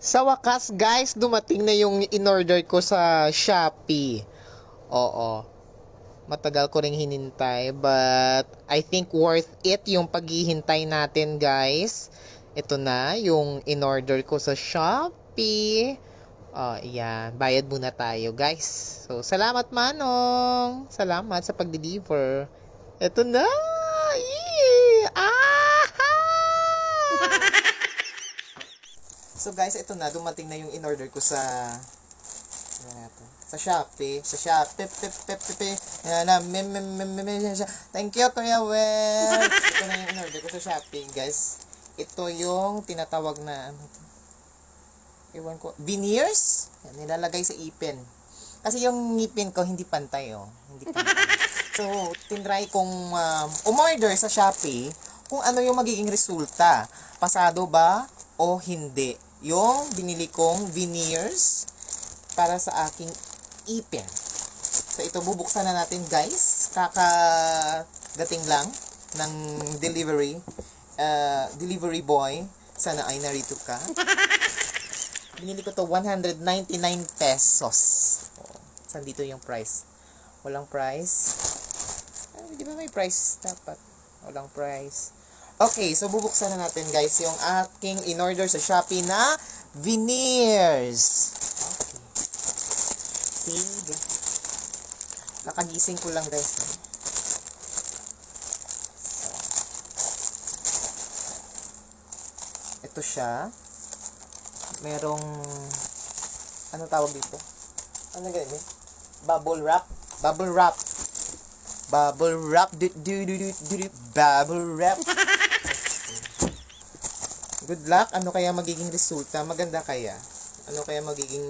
Sa wakas, guys, dumating na yung in-order ko sa Shopee. Oo. Matagal ko ring hinintay, but I think worth it yung paghihintay natin, guys. Ito na, yung in-order ko sa Shopee. Oh, yan. Bayad muna tayo, guys. So, salamat, Manong. Salamat sa pag-deliver. Ito na! Yee! Ah! So guys, ito na dumating na yung in-order ko sa ano? Sa Shopee, sa Shopee, pip pip pip pip. pip. Yan na, mem mem mem mem. mem- siya. Thank you Kuya Well. ito na yung in-order ko sa Shopee, guys. Ito yung tinatawag na ano to? Iwan ko, veneers. Yan, nilalagay sa ipin. Kasi yung ngipin ko hindi pantay oh, hindi pantay. so, tinry kong um, umorder sa Shopee kung ano yung magiging resulta. Pasado ba o hindi? Yung binili kong veneers para sa aking ipin. So, ito bubuksan na natin guys. Kakadating lang ng delivery. uh, delivery boy. Sana ay narito ka. Binili ko to 199 pesos. Oh, saan dito yung price? Walang price. Ay, di ba may price dapat? Walang price. Okay, so bubuksan na natin guys yung aking in-order sa Shopee na veneers. Okay. Sige. Kakagising ko lang guys. no? Ito siya. Merong ano tawag dito? Ano ganyan? Bubble wrap. Bubble wrap. Bubble wrap. Bubble wrap. Good luck. Ano kaya magiging resulta? Maganda kaya? Ano kaya magiging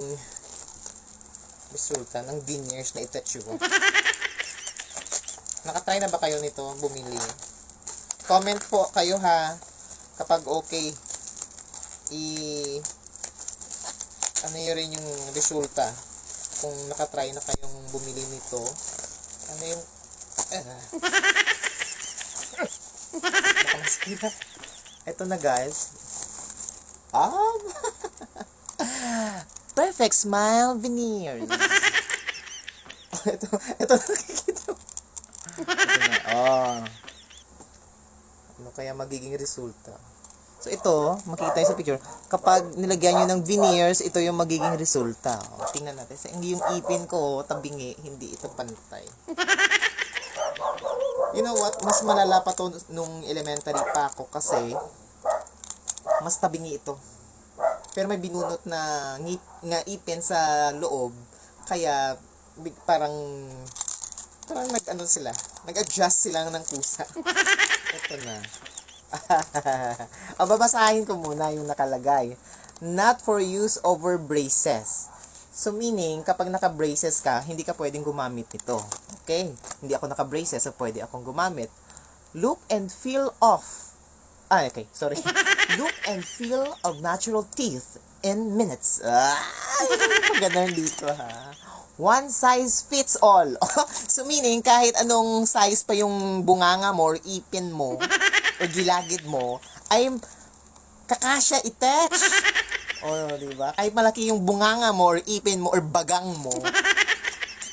resulta ng veneers na itattoo ko? Nakatry na ba kayo nito bumili? Comment po kayo ha kapag okay i ano yun rin yung resulta kung nakatry na kayong bumili nito ano yung ah. Baka masira. Ito na guys. Ah! Perfect smile veneers. ito, ito nakikita mo. Oh. Ano kaya magiging resulta? So ito, makikita niyo sa picture, kapag nilagyan niyo ng veneers, ito yung magiging resulta. O, tingnan natin. Sa yung ipin ko, tabingi, hindi ito pantay. You know what? Mas malala pa to nung elementary pa ako kasi mas tabingi ito. Pero may binunot na ngip, nga ipin sa loob. Kaya big, parang parang nag ano sila, nag-adjust sila ng kusa. Ito na. o, babasahin ko muna yung nakalagay. Not for use over braces. So, meaning, kapag naka-braces ka, hindi ka pwedeng gumamit nito. Okay? Hindi ako naka-braces, so pwede akong gumamit. Look and feel off. Ah, okay. Sorry. Look and feel of natural teeth in minutes. Ah, ganun dito, ha? One size fits all. so, meaning, kahit anong size pa yung bunganga mo or ipin mo o gilagid mo, ay kakasya i-touch. O, di ba? Kahit malaki yung bunganga mo or ipin mo or bagang mo,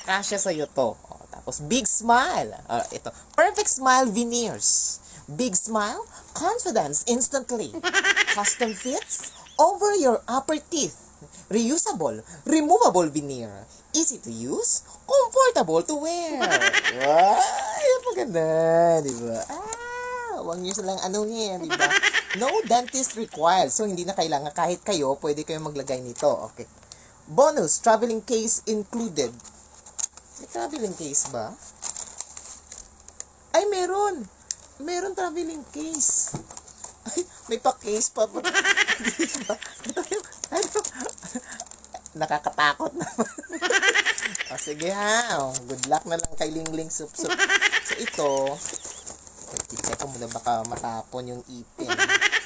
kasya sa'yo to. O, tapos, big smile. Ah, ito. Perfect smile veneers. Big smile, confidence instantly. Custom fits over your upper teeth. Reusable, removable veneer. Easy to use, comfortable to wear. Ay, maganda, di ba? Ah, huwag niyo silang anuhin, di ba? No dentist required. So, hindi na kailangan. Kahit kayo, pwede kayong maglagay nito. Okay. Bonus, traveling case included. May traveling case ba? Ay, meron. Meron traveling case. Ay, may pa-case pa. ba? Nakakatakot naman. o, sige ha. O, good luck na lang kay Lingling Sup Sup. So, ito, Check ko muna baka matapon yung ipin.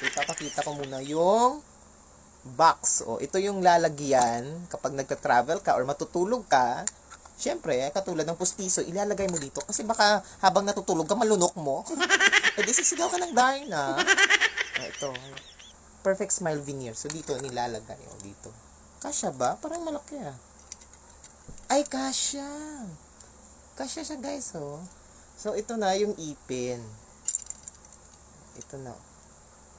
So, ipapakita ko muna yung box. O, ito yung lalagyan kapag nagta-travel ka or matutulog ka. Siyempre, katulad ng pustiso, ilalagay mo dito. Kasi baka habang natutulog ka, malunok mo. eh, di sisigaw ka ng Darna. O, ito. Perfect Smile Veneer. So, dito nilalagay. O, dito. Kasya ba? Parang malaki ah. Ay, kasya. Kasya siya, guys, oh. So, ito na yung ipin. Ito na.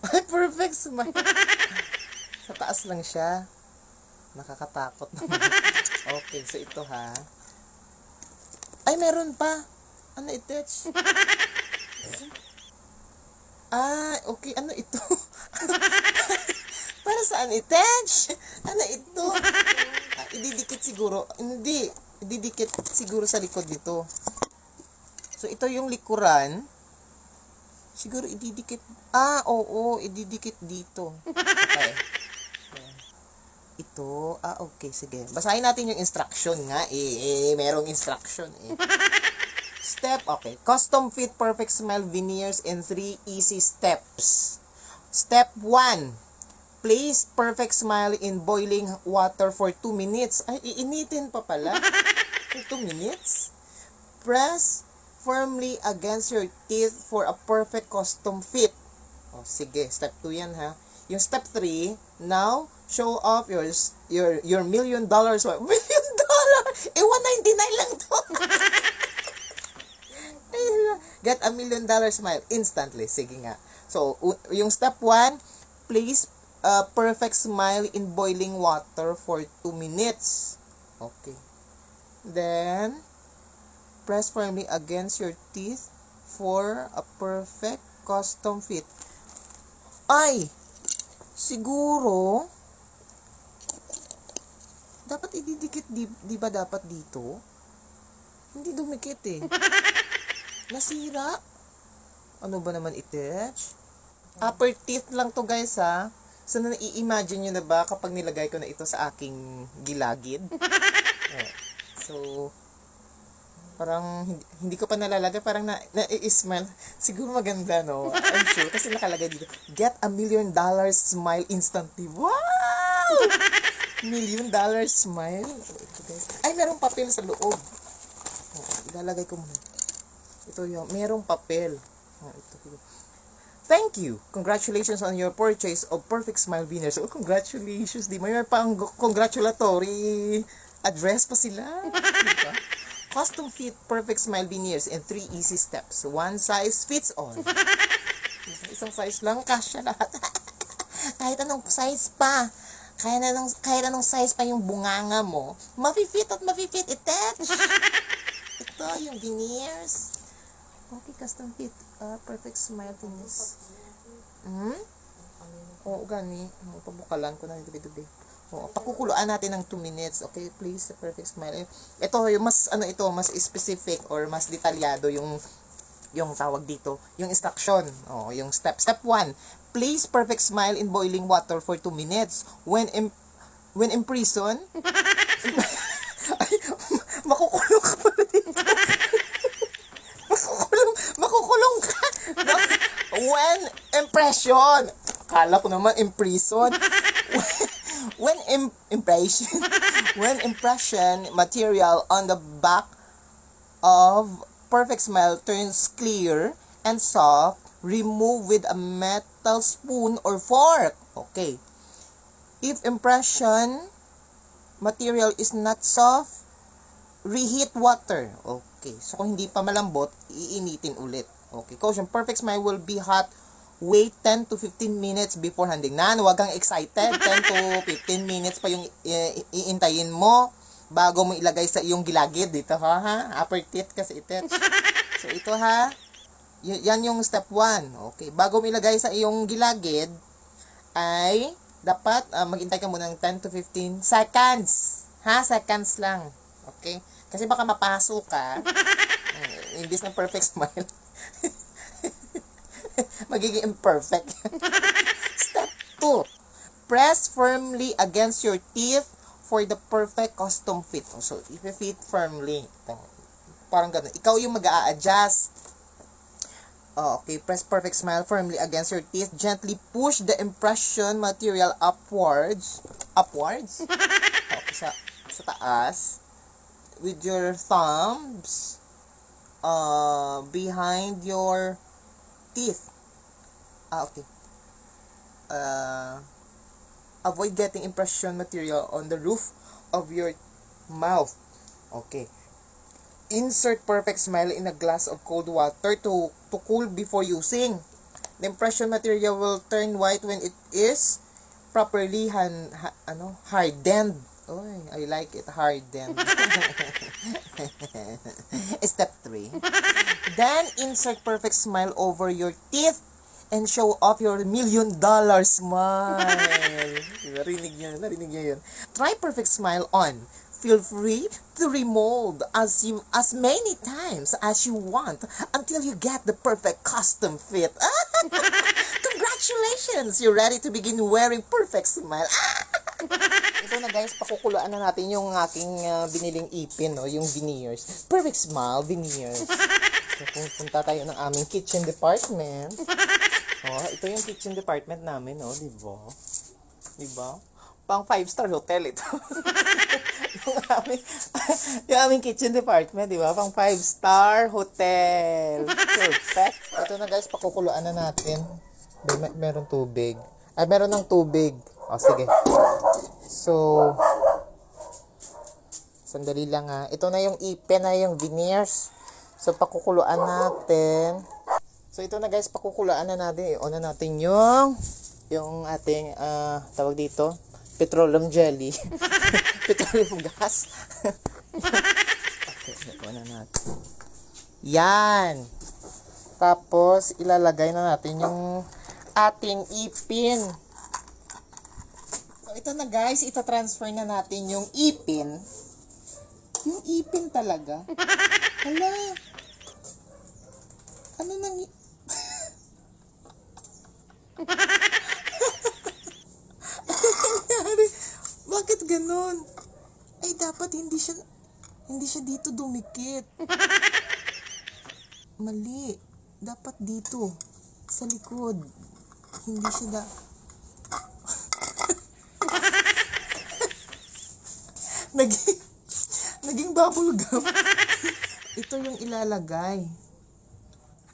Ay, perfect smile. Sa taas lang siya. Nakakatakot naman. okay, so ito ha. Ay, meron pa. Ano ito? Ah, okay. Ano ito? Para saan itach? Ano ito? Ah, ididikit siguro. Hindi. Ididikit siguro sa likod nito. So, ito yung likuran. Siguro ididikit. Ah, oo. Ididikit dito. Okay. Ito. Ah, okay. Sige. Basahin natin yung instruction nga. Eh, eh merong instruction eh. Step, okay. Custom fit perfect smile veneers in three easy steps. Step 1. Place perfect smile in boiling water for 2 minutes. Ay, iinitin pa pala. For 2 minutes. Press firmly against your teeth for a perfect custom fit. O, sige. Step 2 yan, ha. Yung step 3, now, show off your your your million dollars. Million dollar? Eh, 199 lang to. Get a million dollar smile instantly. Sige nga. So, yung step 1, place a perfect smile in boiling water for 2 minutes. Okay. Then, press firmly against your teeth for a perfect custom fit. Ay! Siguro, dapat ididikit, di, di ba dapat dito? Hindi dumikit eh. Nasira. Ano ba naman itech? Upper teeth lang to guys ha. So, na-i-imagine nyo na ba kapag nilagay ko na ito sa aking gilagid? Oh. So, parang hindi, hindi ko pa nalalagay, parang na, na-i-smile. Siguro maganda, no? I'm sure. Kasi nakalagay dito, get a million dollars smile instantly. Wow! million dollars smile. Ay, merong papel sa loob. Oh, ilalagay ko muna. Ito yung, merong papel. Oh, ito, ito. Thank you. Congratulations on your purchase of Perfect Smile Winners. Oh, congratulations. Di mo may pang congratulatory address pa sila. Diba? Custom fit Perfect Smile Veneers in three easy steps. One size fits all. Isang size lang, kasya lahat. kahit anong size pa. Kahit anong, kahit anong size pa yung bunganga mo, mafi-fit at mafi-fit attach. Ito, yung veneers. Okay, custom fit. Uh, perfect smile veneers. Hmm? Oo, gani. Pabukalan ko na dubi-dubi. Oo, pakukuluan natin ng 2 minutes. Okay, please, the perfect smile. Ito, yung mas, ano ito, mas specific or mas detalyado yung yung tawag dito, yung instruction. Oh, yung step. Step 1. Place perfect smile in boiling water for 2 minutes. When in, when in prison, ay, makukulong ka pala dito. makukulong, makukulong ka. when impression, kala ko naman in prison. when im- impression, when impression material on the back of perfect smile turns clear and soft, remove with a metal spoon or fork. Okay. If impression material is not soft, reheat water. Okay. So, kung hindi pa malambot, iinitin ulit. Okay. Caution, perfect smile will be hot. Wait 10 to 15 minutes before handing. Nan, wag kang excited. 10 to 15 minutes pa yung iintayin mo bago mo ilagay sa iyong gilagid. Dito ha, ha? upper teeth kasi ito. So ito ha? Y- yan yung step 1 okay bago mo ilagay sa iyong gilagid ay dapat uh, maghintay ka muna ng 10 to 15 seconds. Ha? Seconds lang. Okay? Kasi baka mapasok ka. Uh, imbis ng perfect smile magiging imperfect step 2 press firmly against your teeth for the perfect custom fit. So, if you fit firmly, parang ganun. Ikaw yung mag adjust Oh, okay, press perfect smile firmly against your teeth. Gently push the impression material upwards. Upwards? Okay, sa, sa taas. With your thumbs uh, behind your teeth. Ah, okay. uh, avoid getting impression material on the roof of your mouth. Okay. Insert perfect smile in a glass of cold water to, to cool before using. The impression material will turn white when it is properly han, ha, ano, hardened. Oy, I like it, hardened. Step 3. Then, insert perfect smile over your teeth and show off your million dollar smile. narinig niyo, narinig niyo yun. Try perfect smile on. Feel free to remold as you as many times as you want until you get the perfect custom fit. Congratulations! You're ready to begin wearing perfect smile. Ito na guys, pakukuluan na natin yung aking ah, biniling ipin, no? yung veneers. Perfect smile, veneers. So, punta tayo ng aming kitchen department. Oh, ito yung kitchen department namin, no? Di ba? Di ba? Pang five-star hotel ito. yung aming, yung aming kitchen department, di ba? Pang five-star hotel. Perfect. Ito na guys, pakukuluan na natin. May, meron tubig. Ay, meron ng tubig. O, sige. So, sandali lang ha. Ito na yung ipin na yung veneers. So, pakukuluan natin. So, ito na guys, pakukuluan na natin. I-on na natin yung yung ating, ah, tawag dito, petroleum jelly. petroleum gas. okay, na natin. Yan. Tapos, ilalagay na natin yung ating ipin. So, ito na guys, ita-transfer na natin yung ipin. Yung ipin talaga. Hala. Ano nang... ano nangyari? Bakit ganon? Ay, dapat hindi siya... Hindi siya dito dumikit. Mali. Dapat dito. Sa likod. Hindi siya da... naging, naging bubble gum. ito yung ilalagay.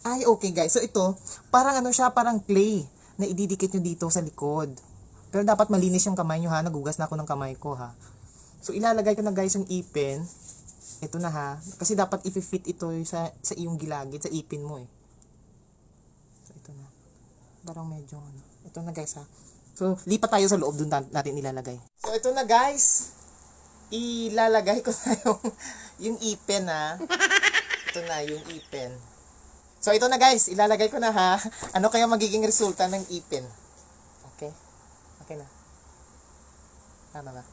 Ay, okay guys. So ito, parang ano siya, parang clay na ididikit nyo dito sa likod. Pero dapat malinis yung kamay nyo ha. Nagugas na ako ng kamay ko ha. So ilalagay ko na guys yung ipin. Ito na ha. Kasi dapat i-fit ito sa, sa iyong gilagid, sa ipin mo eh. So ito na. Parang medyo ano. Ito na guys ha. So lipat tayo sa loob dun na- natin ilalagay. So ito na guys. Ilalagay ko na yung, yung ipin ha. Ito na yung ipin. So ito na guys, ilalagay ko na ha. Ano kaya magiging resulta ng ipin? Okay? Okay na. Tama ba?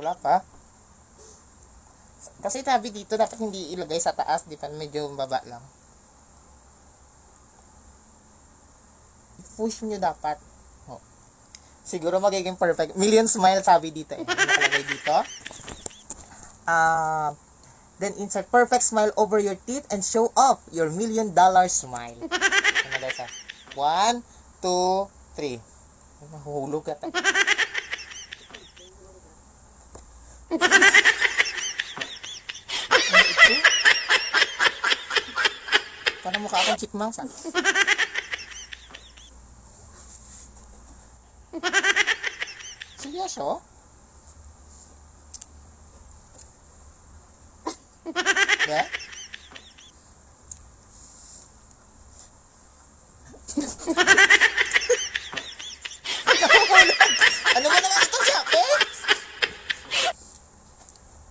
Wala pa. Kasi sabi dito, dapat hindi ilagay sa taas, di ba? Medyo baba lang. Push nyo dapat. Oh. Siguro magiging perfect. Million smile sabi dito eh. Nakalagay dito? Ah, then insert perfect smile over your teeth and show off your million dollar smile. Ano guys ah? One, two, three. Ay, Mahuhulog ka tayo. Parang mukha akong chipmunk sa. Seryoso? Ba? ano ba naman ito, Chape?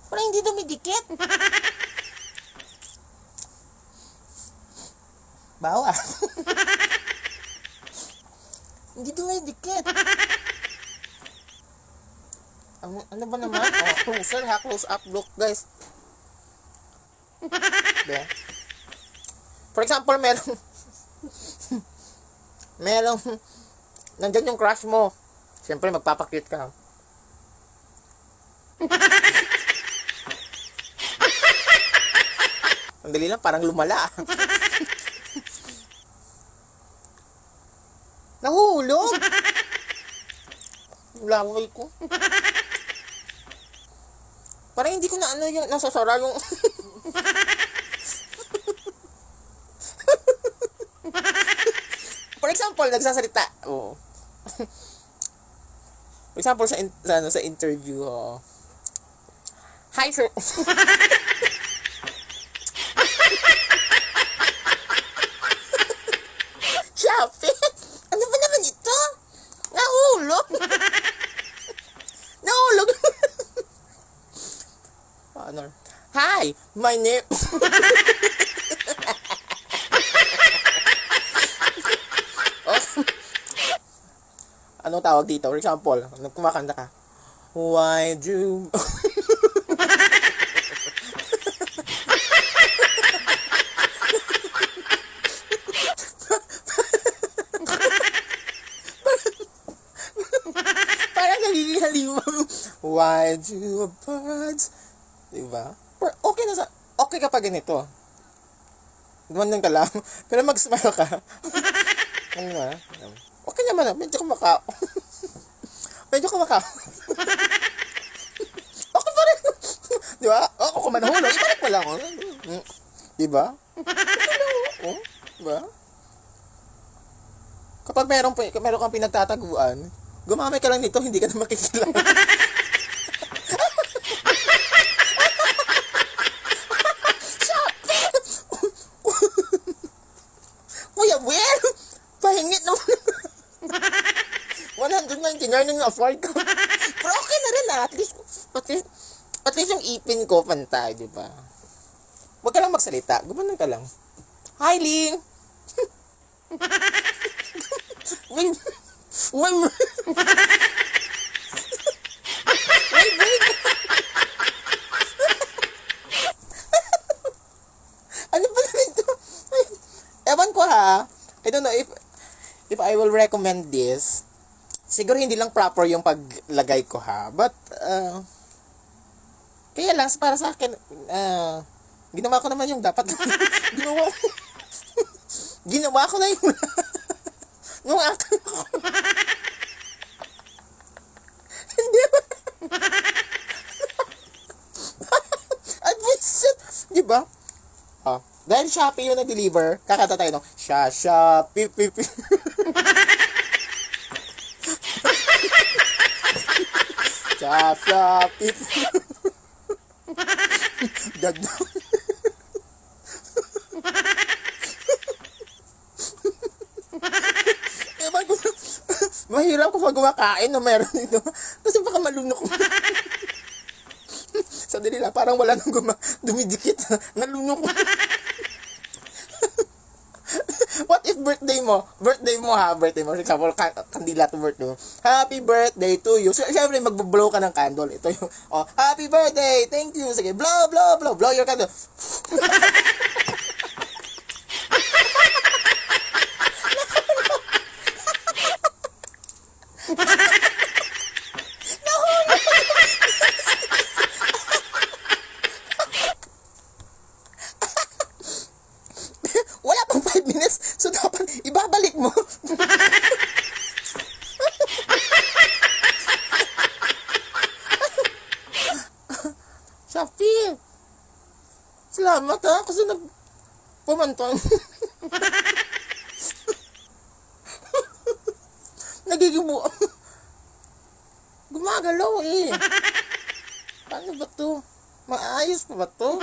Parang hindi dumidikit. Bawa. hindi dumidikit. Ano, ano ba naman? Oh, closer ha, close up look, guys. Be. For example, merong merong nandyan yung crush mo. Siyempre, magpapakit ka. Ang dali lang, parang lumala. Nahulog! Laway ko. Parang hindi ko na ano yung nasasara yung... For example, nagsasalita. Oo. For example, sa, in- sa, ano, sa interview, oh. Hi, sir. Shopee? Ano ba naman ito? Nahulog. Nahulog. ano? Hi, my name... oh. Anong tawag dito? For example, kumakanta ka, Why do... Parang nalilihaliwag. Why do birds... Diba? Na sa... Okay ka pa ganito. Gumanon ka lang. Pero mag-smile ka. ano ba? Okay naman. ah. Medyo kumakao. Medyo kumakao. okay pa rin. Di ba? O, kung manahulog, ibalik mo lang. oh. Di ba? Lang. oh. Di ba? Kapag meron, meron kang pinagtataguan, gumamit ka lang nito, hindi ka na makikilala. Kuya Will! Pahingit naman. 199 na yung afford ko. Pero okay na rin ah. At least, at least, at least yung ipin ko pantay, di ba? Huwag ka lang magsalita. Gumanon ka lang. Hi, Ling! wait, wait, wait, wait. ano ba na ito? Ewan ko ha. I don't know if if I will recommend this. Siguro hindi lang proper yung paglagay ko ha. But, uh, kaya lang, para sa akin, uh, ginawa ko naman yung dapat. ginawa ko. ginawa ko na yung nung akin ko. hindi ba? At visit, di ba? Ah, dahil Shopee yung nag-deliver, kakata tayo no, Sha, Shopee, pi, Shopee. Ganda. Ewan ko, mahirap kapag kumakain na meron dito. Kasi baka malunok. Sa nila, parang wala nang guma, dumidikit. Nalunok. What if birthday mo? Birthday mo ha, birthday mo. For example, ka- kandila to birthday mo. Happy birthday to you. So, syempre, magbo-blow ka ng candle. Ito yung, oh, happy birthday, thank you. Sige, blow, blow, blow, blow your candle. Wala pang 5 minutes. So, dapat ibabalik mo. Shopee! Salamat ha, kasi nag pumantong. Nagiging bu... Gumagalaw eh. Paano ba to? Maayos pa ba to?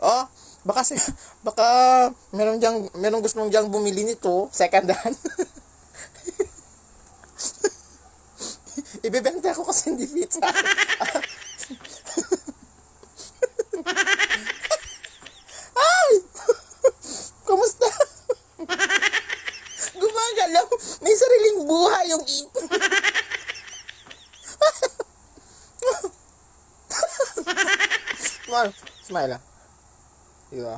Oh, baka si baka meron diyang meron gustong diyang bumili nito, second hand. Ibebenta ko kasi hindi fit sa akin. Ay! Kumusta? Gumagalaw. May sariling buhay yung ipon. Smile. Smile ah. Di ba?